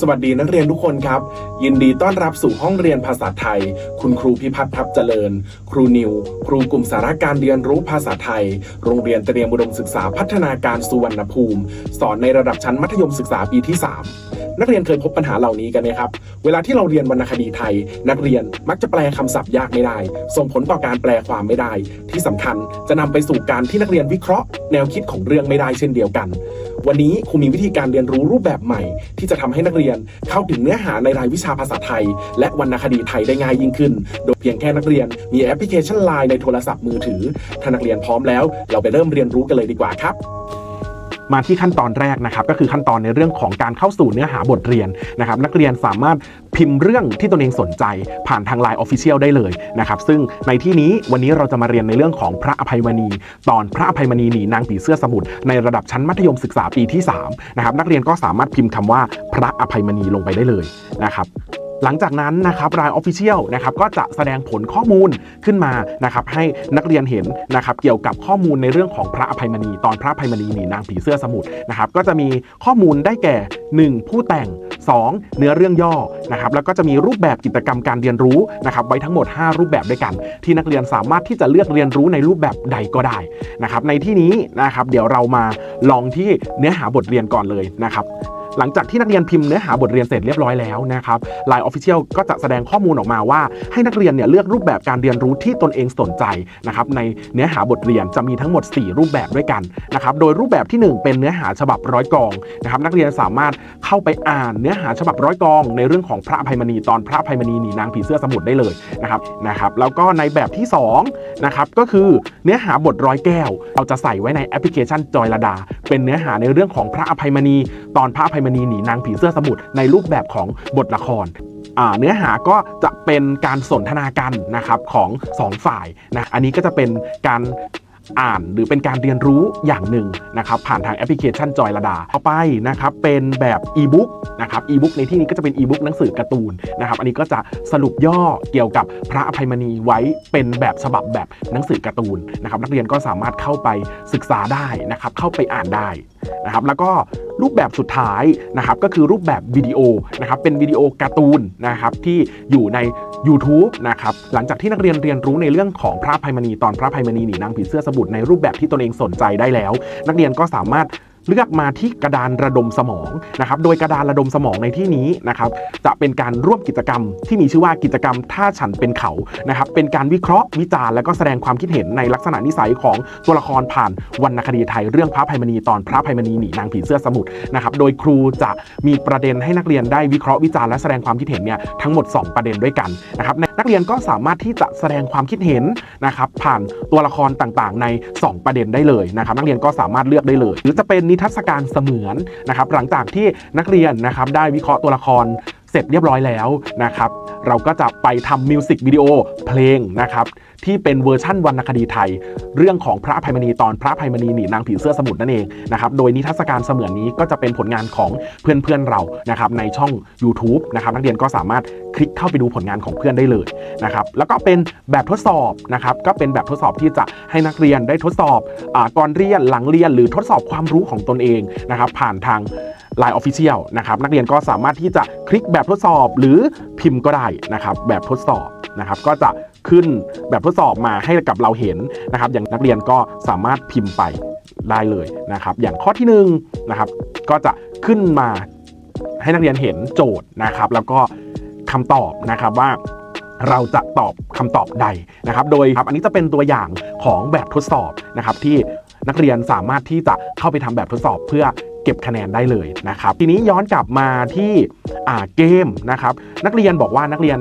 สวัสดีนักเรียนทุกคนครับ ยินดีต้อนรับสู่ห้องเรียนภาษาไทย คุณครูพิพัฒน์ทับเจริญ ครูนิว ครูกลุ่มสาระการเรียนรู้ภาษาไทย โรงเรียนเตรียมอุดมศึกษาพัฒนาการสุวรรณภูมิ สอนในระดับชั้นมัธยมศึกษาปีที่ 3 นักเรียนเคยพบปัญหาเหล่านี้กันไหมครับ เวลาที่เราเรียนวรรณคดีไทย นักเรียนมักจะแปลคำศัพท์ยากไม่ได้ ส่งผลต่อการแปลความไม่ได้ ที่สำคัญจะนำไปสู่การที่นักเรียนวิเคราะห์ แนวคิดของเรื่องไม่ได้เช่นเดียวกัน วันนี้ครูมีวิธีการเรียนรู้รูปแบบใหม่ ที่จะทำให้นักเรียนเข้าถึงเนื้อหาในรายวิชาภาษาไทย และวรรณคดีไทยได้ง่ายยิ่งขึ้น โดยเพียงแค่นักเรียนมีแอปพลิเคชัน Line ในโทรศัพท์มือถือถ้านักเรียนพร้อมแล้ว เราไปเริ่มเรียนรู้กันเลยดีกว่าครับ มาที่ขั้นตอนแรกนะครับก็คือขั้นตอนในเรื่องของการเข้าสู่เนื้อหาบทเรียนนะครับนักเรียนสามารถพิมพ์เรื่องที่ตนเองสนใจผ่านทาง Line Official ได้เลยนะครับซึ่งในที่นี้วันนี้เราจะมาเรียนในเรื่องของพระอภัยมณี ตอนพระอภัยมณีหนีนางผีเสื้อสมุทรในระดับชั้นมัธยมศึกษาปีที่3นะครับนักเรียนก็สามารถพิมพ์คำว่าพระอภัยมณีลงไปได้เลยนะครับ หลังจากนั้นนะครับรายออฟฟิเชียลนะครับก็จะแสดงผลข้อมูลขึ้นมานะครับให้นักเรียนเห็นนะครับเกี่ยวกับข้อมูลในเรื่องของพระอภัยมณี ตอนพระอภัยมณีหนีนางผีเสื้อสมุทรนะครับก็จะมีข้อมูลได้แก่ 1. ผู้แต่ง 2. เนื้อเรื่องย่อนะครับแล้วก็จะมีรูปแบบกิจกรรมการเรียนรู้นะครับไว้ทั้งหมด 5 รูปแบบด้วยกัน ที่นักเรียนสามารถที่จะเลือกเรียนรู้ในรูปแบบใดก็ได้นะครับในที่นี้นะครับเดี๋ยวเรามาลองที่เนื้อหาบทเรียนก่อนเลยนะครับ หลังจากที่นักเรียนพิมพ์เนื้อหาบทเรียนเสร็จเรียบร้อยแล้วนะครับ Line Official ก็จะแสดงข้อมูลออกมาว่า ให้นักเรียนเนี่ยเลือกรูปแบบการเรียนรู้ที่ตนเองสนใจนะครับในเนื้อหาบทเรียนจะมีทั้งหมด 4 รูปแบบด้วยกันนะครับโดยรูปแบบทีหนึ่1 เป็นเนื้อหาฉบับร้อยกองนะครับนักเรียนสามารถเข้าไปอ่านเนื้อหาฉบับร้อยกอง ในเรื่องของพระอภัยมณีตอนพระอภัยมณีหนีนางผีเสื้อสมุทรได้เลยนะครับนะครับแล้วก็ในแบบที่2นะครับก็คือเนื้อหาบทร้อยแก้ว เราจะใส่ไว้ในแอปพลิเคชันจอยระดา เป็นเนื้อหาในเรื่องของพระอภัยมณีตอนพระอภัยมณีหนีนางผีเสื้อสมุทรในรูปแบบของบทละครเนื้อหาก็จะเป็นการสนทนากันนะครับของสองฝ่ายนะอันนี้ก็จะเป็นการอ่านหรือเป็นการเรียนรู้อย่างหนึ่งนะครับผ่านทางแอปพลิเคชันจอยระดาต่อไปนะครับเป็นแบบอีบุ๊กนะครับอีบุ๊กในที่นี้ก็จะเป็นอีบุ๊กหนังสือการ์ตูนนะครับอันนี้ก็จะสรุปย่อเกี่ยวกับพระอภัยมณีไว้เป็นแบบฉบับแบบหนังสือการ์ตูนนะครับนักเรียนก็สามารถเข้าไปศึกษาได้นะครับเข้าไปอ่านได้นะครับแล้วก็ รูปแบบสุดท้ายนะครับก็คือรูปแบบวิดีโอนะครับเป็นวิดีโอการ์ตูนนะครับที่อยู่ใน YouTube นะครับหลังจากที่นักเรียนเรียนรู้ในเรื่องของพระภัยมณีตอนพระภัยมณีหนีนางผีเสื้อสมุทรในรูปแบบที่ตนเองสนใจได้แล้ว นักเรียนก็สามารถ เลือกมาที่กระดานระดมสมองนะครับโดยกระดานระดมสมองในที่นี้นะครับจะเป็นการร่วมกิจกรรม ที่มีชื่อว่ากิจกรรมท่าฉันเป็นเขานะครับเป็นการวิเคราะห์วิจารณ์และก็แสดงความคิดเห็นในลักษณะนิสัยของตัวละครผ่านวรรณคดีไทยเรื่องพระภัยมณีตอนพระภัยมณีหนีนางผีเสื้อสมุทรนะครับโดยครูจะมีประเด็นให้นักเรียนได้วิเคราะห์วิจารณ์และแสดงความคิดเห็นเนี่ยทั้งหมด 2 ประเด็นด้วยกันนะครับนักเรียนก็สามารถที่จะแสดงความคิดเห็นนะครับผ่านตัวละครต่างๆ ใน 2 ประเด็นได้เลยนะครับนักเรียนก็สามารถเลือกได้เลย หรือจะเป็นนิทรรศการเสมือนนะครับหลังจากที่นักเรียนนะครับได้วิเคราะห์ตัวละครเสร็จเรียบร้อยแล้วนะครับ เราก็จะไปทำมิวสิกวิดีโอเพลงนะครับที่เป็นเวอร์ชั่นวรรณคดีไทย เรื่องของพระภัยมณีตอนพระภัยมณีหนีนางผีเสื้อสมุทรนั่นเองนะครับโดยนิทรรศการเสมือนนี้ก็จะเป็นผลงานของเพื่อนๆเรานะครับในช่อง YouTube นะครับนักเรียนก็สามารถคลิกเข้าไปดูผลงานของเพื่อนได้เลยนะครับแล้วก็เป็นแบบทดสอบนะครับก็เป็นแบบทดสอบที่จะให้นักเรียนได้ทดสอบอก่อนเรียนหลังเรียน หรือทดสอบความรู้ของตนเองนะครับผ่านทาง Line Official นะครับนักเรียนก็สามารถที่จะคลิกแบบทดสอบหรือพิมพ์ก็ได้นะครับแบบทดสอบนะครับก็จะ ขึ้นแบบทดสอบมาให้กับเราเห็นนะครับอย่างนักเรียนก็สามารถพิมพ์ไปได้เลยนะครับ อย่างข้อที่1นงนะครับก็จะขึ้นมาให้นักเรียนเห็นโจทย์นะครับ แล้วก็คำตอบนะครับว่าเราจะตอบคำตอบใดนะครับ โดยครับอันนี้จะเป็นตัวอย่างของแบบทดสอบนะครับ ที่นักเรียนสามารถที่จะเข้าไปทำแบบทดสอบเพื่อเก็บคะแนนได้เลยนะครับ ทีนี้ย้อนกลับมาที่เกมนะครับ นักเรียนบอกว่านักเรียน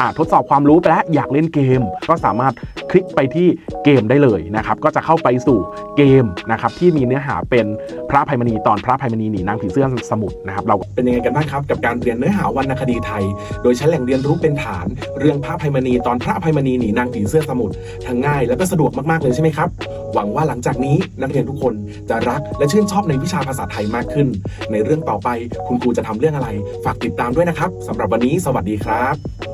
อ่าทดสอบความรู้ไปแล้วอยากเล่นเกม ก็สามารถคลิกไปที่เกมได้เลยนะครับ ก็จะเข้าไปสู่เกมนะครับที่มีเนื้อหาเป็นพระภัยมณีตอนพระภัยมณีหนีนางผีเสื้อสมุทรนะครับเราเป็นยังไงกันบ้างครับกับการเรียนเนื้อหาวรรณคดีไทย โดยใช้แหล่งเรียนรู้เป็นฐาน เรื่องพระภัยมณีตอนพระภัยมณีหนีนางผีเสื้อสมุทรทั้งง่ายและก็สะดวกมากๆเลยใช่ไหมครับหวังว่าหลังจากนี้นักเรียนทุกคนจะรักและชื่นชอบในวิชาภาษาไทยมากขึ้น ในเรื่องต่อไปคุณครูจะทำเรื่องอะไร ฝากติดตามด้วยนะครับสำหรับวันนี้สวัสดีครับ